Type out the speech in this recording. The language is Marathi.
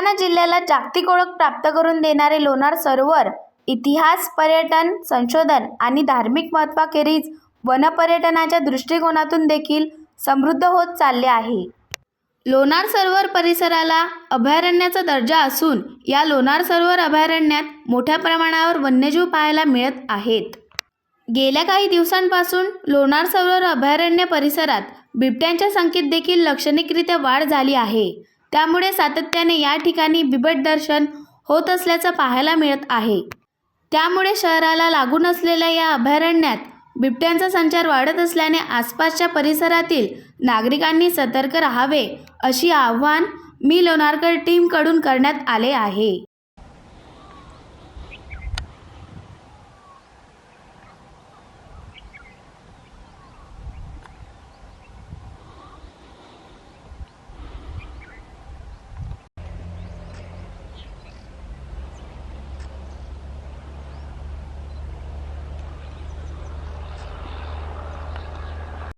बुलढाणा जिल्ह्याला जागतिक ओळख प्राप्त करून देणारे लोणार सरोवर इतिहास पर्यटन संशोधन आणि धार्मिक महत्त्वाखेरीज वनपर्यटनाच्या दृष्टिकोनातून देखील समृद्ध होत चालले आहे. लोणार सरोवर परिसराला अभयारण्याचा दर्जा असून या लोणार सरोवर अभयारण्यात मोठ्या प्रमाणावर वन्यजीव पाहायला मिळत आहेत. गेल्या काही दिवसांपासून लोणार सरोवर अभयारण्य परिसरात बिबट्यांच्या संख्येत देखील लक्षणिकरित्या वाढ झाली आहे. त्यामुळे सातत्याने या ठिकाणी बिबट दर्शन होत असल्याचं पाहायला मिळत आहे. त्यामुळे शहराला लागून असलेल्या या अभयारण्यात बिबट्यांचा संचार वाढत असल्याने आसपासच्या परिसरातील नागरिकांनी सतर्क राहावे अशी आव्हान मी लोणारकर टीमकडून करण्यात आले आहे.